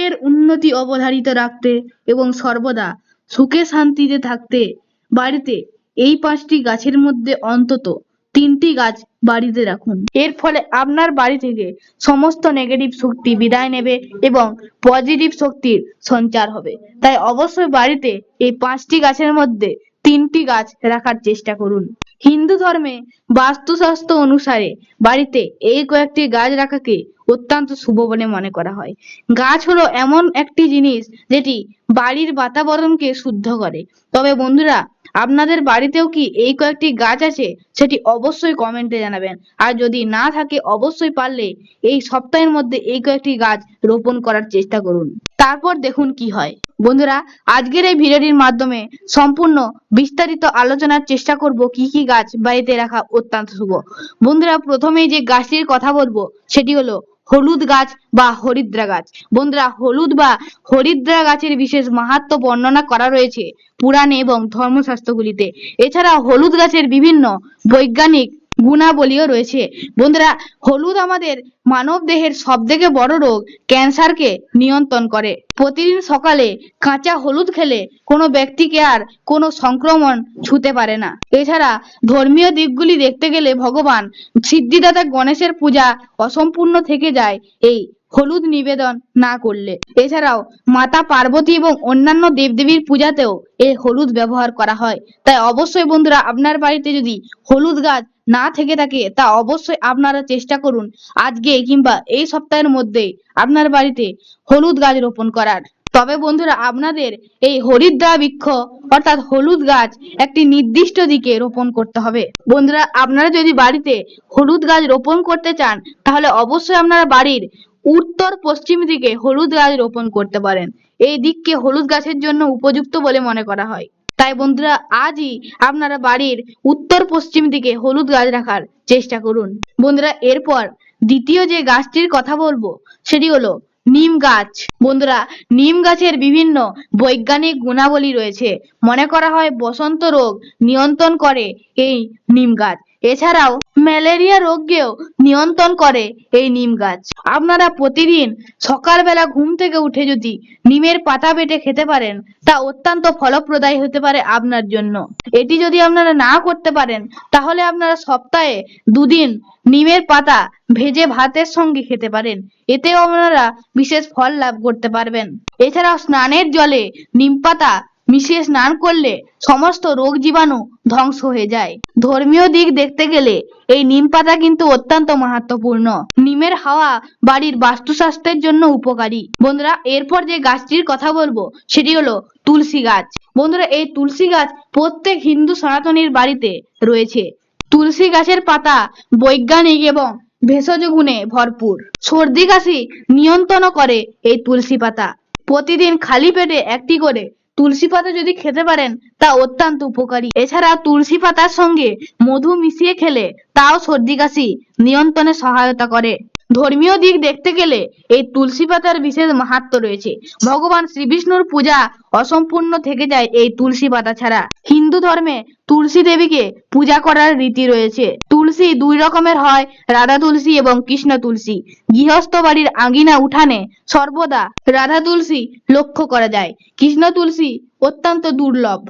পরিবারের উন্নতি অবধারিত রাখতে এবং সর্বদা সুখে শান্তিতে থাকতে বাড়িতে এই পাঁচটি গাছের মধ্যে অন্তত তিনটি গাছ বাড়িতে রাখুন। এর ফলে আপনার বাড়ি থেকে সমস্ত নেগেটিভ শক্তি বিদায় নেবে এবং পজিটিভ শক্তির সঞ্চার হবে। তাই অবশ্যই বাড়িতে এই পাঁচটি গাছের মধ্যে তিনটি গাছ রাখার চেষ্টা করুন। হিন্দু ধর্মে বাস্তুশাস্ত্র অনুসারে বাড়িতে এই কয়েকটি গাছ রাখাকে অত্যন্ত শুভ বলে মনে করা হয়। গাছ হলো এমন একটি জিনিস যেটি বাড়ির বাতাবরণকে শুদ্ধ করে। তবে বন্ধুরা, আপনাদের বাড়িতেও কি এই কয়েকটি গাছ আছে? সেটি অবশ্যই কমেন্টে জানাবেন। আর যদি না থাকে, অবশ্যই পারলে এই সপ্তাহের মধ্যে এই কয়েকটি গাছ রোপণ করার চেষ্টা করুন। তারপর দেখুন কি হয়। বন্ধুরা, আজকের এই ভিডিওটির মাধ্যমে সম্পূর্ণ বিস্তারিত আলোচনার চেষ্টা করব কি কি গাছ বাড়িতে রাখা অত্যন্ত শুভ। বন্ধুরা, প্রথমেই যে গাছটির কথা বলব, সেটি হলো হলুদ গাছ বা হরিদ্রা গাছ। বন্ধুরা, হলুদ বা হরিদ্রা গাছের বিশেষ মাহাত্ম্য বর্ণনা করা রয়েছে পুরাণে এবং ধর্মশাস্ত্রগুলিতে। এছাড়া হলুদ গাছের বিভিন্ন বৈজ্ঞানিক গুণাবলীও রয়েছে। বন্ধুরা, হলুদ আমাদের মানব দেহের সব থেকে বড় রোগ, ক্যান্সারকে নিয়ন্ত্রণ করে। প্রতিদিন সকালে কাঁচা হলুদ খেলে কোনো ব্যক্তিকে আর কোনো সংক্রমণ ছুতে পারে না। এছাড়া ধর্মীয় দিকগুলি দেখতে গেলে ভগবান সিদ্ধিদাতা গণেশের পূজা অসম্পূর্ণ থেকে যায় এই হলুদ নিবেদন না করলে। এছাড়াও মাতা পার্বতী এবং অন্যান্য দেবদেবীর পূজাতেও এই হলুদ ব্যবহার করা হয়। তাই অবশ্যই বন্ধুরা, আপনার বাড়িতে যদি হলুদ গাছ না থেকে থাকে, তা অবশ্যই আপনারা চেষ্টা করুন। আজকে কিংবা এই সপ্তাহের মধ্যে আপনার বাড়িতে হলুদ গাছ রোপণ করার। তবে বন্ধুরা, আপনাদের এই হরিদ্রা বৃক্ষ অর্থাৎ হলুদ গাছ একটি নির্দিষ্ট দিকে রোপণ করতে হবে। বন্ধুরা, আপনারা যদি বাড়িতে হলুদ গাছ রোপণ করতে চান, তাহলে অবশ্যই আপনারা বাড়ির উত্তর পশ্চিম দিকে হলুদ গাছ রোপণ করতে পারেন। এই দিককে হলুদ গাছের জন্য উপযুক্ত বলে মনে করা হয়। তাই বন্ধুরা আজই আপনারা বাড়ির উত্তর পশ্চিম দিকে হলুদ গাছ রাখার চেষ্টা করুন। বন্ধুরা, এরপর দ্বিতীয় যে গাছটির কথা বলব, সেটি হলো নিম গাছ। বন্ধুরা, নিম গাছের বিভিন্ন বৈজ্ঞানিক গুণাবলী রয়েছে। মনে করা হয় বসন্ত রোগ নিয়ন্ত্রণ করে এই নিম গাছ। এছাড়াও ম্যালেরিয়া রোগকেও নিয়ন্ত্রণ করে এই নিম গাছ। আপনারা প্রতিদিন সকালবেলা ঘুম থেকে উঠে যদি নিমের পাতা বেটে খেতে পারেন, তা অত্যন্ত ফলপ্রদায়ী হতে পারে আপনার জন্য। এটি যদি আপনারা না করতে পারেন, তাহলে আপনারা সপ্তাহে দুদিন নিমের পাতা ভেজে ভাতের সঙ্গে খেতে পারেন। এতেও আপনারা বিশেষ ফল লাভ করতে পারবেন। এছাড়াও স্নানের জলে নিম পাতা মিশিয়ে স্নান করলে সমস্ত রোগ জীবাণু ধ্বংস হয়ে যায়। ধর্মীয় দিক দেখতে গেলে এই নিম পাতা কিন্তু অত্যন্ত মাহাত্মপূর্ণ নিমের হাওয়া বাড়ির বাস্তুস্বাস্থ্যের জন্য উপকারী। বন্ধুরা, এরপর যে গাছটির কথা বলব, সেটি হলো তুলসী গাছ। বন্ধুরা, এই তুলসী গাছ প্রত্যেক হিন্দু সনাতনীর বাড়িতে রয়েছে। তুলসী গাছের পাতা বৈজ্ঞানিক এবং ভেষজ গুণে ভরপুর। সর্দি কাশি নিয়ন্ত্রণ করে এই তুলসী পাতা। প্রতিদিন খালি পেটে একটি করে তুলসী পাতা যদি খেতে পারেন, তা অত্যন্ত উপকারী। এছাড়া তুলসী পাতার সঙ্গে মধু মিশিয়ে খেলে তাও সর্দি কাশি নিয়ন্ত্রণে সহায়তা করে। ধর্মীয় দিক দেখতে গেলে এই তুলসী পাতার বিশেষ মাহাত্ম্য রয়েছে। ভগবান শ্রীবিষ্ণুর পূজা অসম্পূর্ণ থেকে যায় এই তুলসী পাতা ছাড়া। হিন্দু ধর্মে তুলসী দেবীকে পূজা করার রীতি রয়েছে। তুলসী দুই রকমের হয়, রাধা তুলসী এবং কৃষ্ণ তুলসী। গৃহস্থ বাড়ির আঙিনা উঠানে সর্বদা রাধা তুলসী লক্ষ্য করা যায়। কৃষ্ণ তুলসী অত্যন্ত দুর্লভ।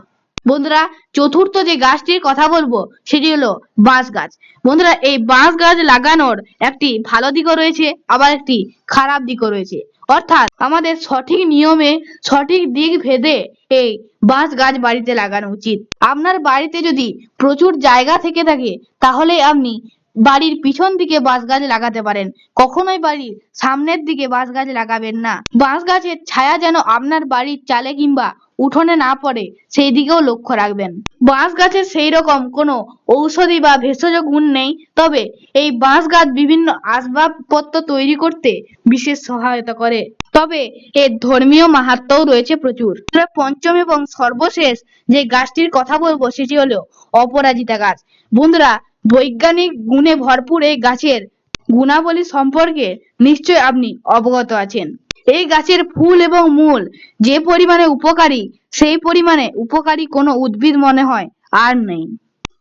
বন্ধুরা, চতুর্থ যে গাছটির কথা বলব, সেটি হলো বাঁশ গাছ। বন্ধুরা, এই বাঁশ গাছ লাগানোর একটি ভালো দিকও রয়েছে, আবার একটি খারাপ দিকও রয়েছে। অর্থাৎ, আমাদের সঠিক নিয়মে, সঠিক দিক ভেদে এই বাঁশ গাছ বাড়িতে লাগানো উচিত। আপনার বাড়িতে যদি প্রচুর জায়গা থেকে থাকে, তাহলে আপনি বাড়ির পিছন দিকে বাঁশ গাছ লাগাতে পারেন। কখনোই বাড়ির সামনের দিকে বাঁশ গাছ লাগাবেন না। বাঁশ গাছের ছায়া যেন আপনার বাড়ির চালে কিংবা উঠোনে না পড়ে, সেই দিকেও লক্ষ্য রাখবেন। বাঁশ গাছের সেই রকম কোনো ঔষধি বা ভেষজ গুণ নেই, তবে এই বাঁশ গাছ বিভিন্ন আসবাবপত্র তৈরি করতে বিশেষ সহায়তা করে। তবে এর ধর্মীয় মাহাত্ম্যও রয়েছে প্রচুর। পঞ্চম এবং সর্বশেষ যে গাছটির কথা বলব, সেটি হলো অপরাজিতা গাছ। বন্ধুরা বৈজ্ঞানিক গুণে ভরপুর এই গাছের গুণাবলী সম্পর্কে নিশ্চয় আপনি অবগত আছেন। এই গাছের ফুল এবং মূল যে পরিমাণে উপকারী, সেই পরিমাণে উপকারী কোনো উদ্ভিদ মনে হয় আর নেই।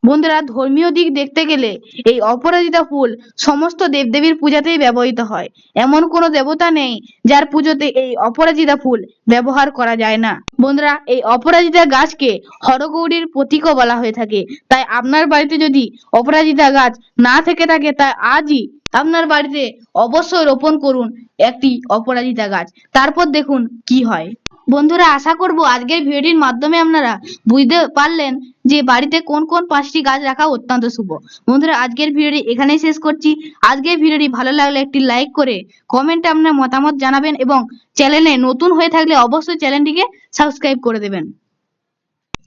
বন্ধুরা, ধর্মীয় দিক দেখতে গেলে এই অপরাজিতা ফুল সমস্ত দেবদেবীর পূজাতেই ব্যবহৃত হয়। এমন কোনো দেবতা নেই যার পুজোতে এই অপরাজিতা ফুল ব্যবহার করা যায় না। বন্ধুরা, এই অপরাজিতা গাছকে হরগৌরীর প্রতীকও বলা হয়ে থাকে। তাই আপনার বাড়িতে যদি অপরাজিতা গাছ না থেকে থাকে, তা আজই আপনার বাড়িতে অবশ্যই রোপণ করুন একটি অপরাজিতা গাছ। তারপর দেখুন কি হয়। বন্ধুরা, আশা করব আজকের ভিডিওটির মাধ্যমে আপনারা বুঝতে পারলেন যে বাড়িতে কোন কোন পাঁচটি গাছ রাখা অত্যন্ত শুভ। বন্ধুরা, আজকের ভিডিওটি এখানেই শেষ করছি। আজকের ভিডিওটি ভালো লাগলে একটি লাইক করে কমেন্টে আপনার মতামত জানাবেন এবং চ্যানেলে নতুন হয়ে থাকলে অবশ্যই চ্যানেলটিকে সাবস্ক্রাইব করে দেবেন।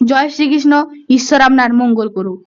জয় শ্রীকৃষ্ণ, ঈশ্বর আপনার মঙ্গল করুক।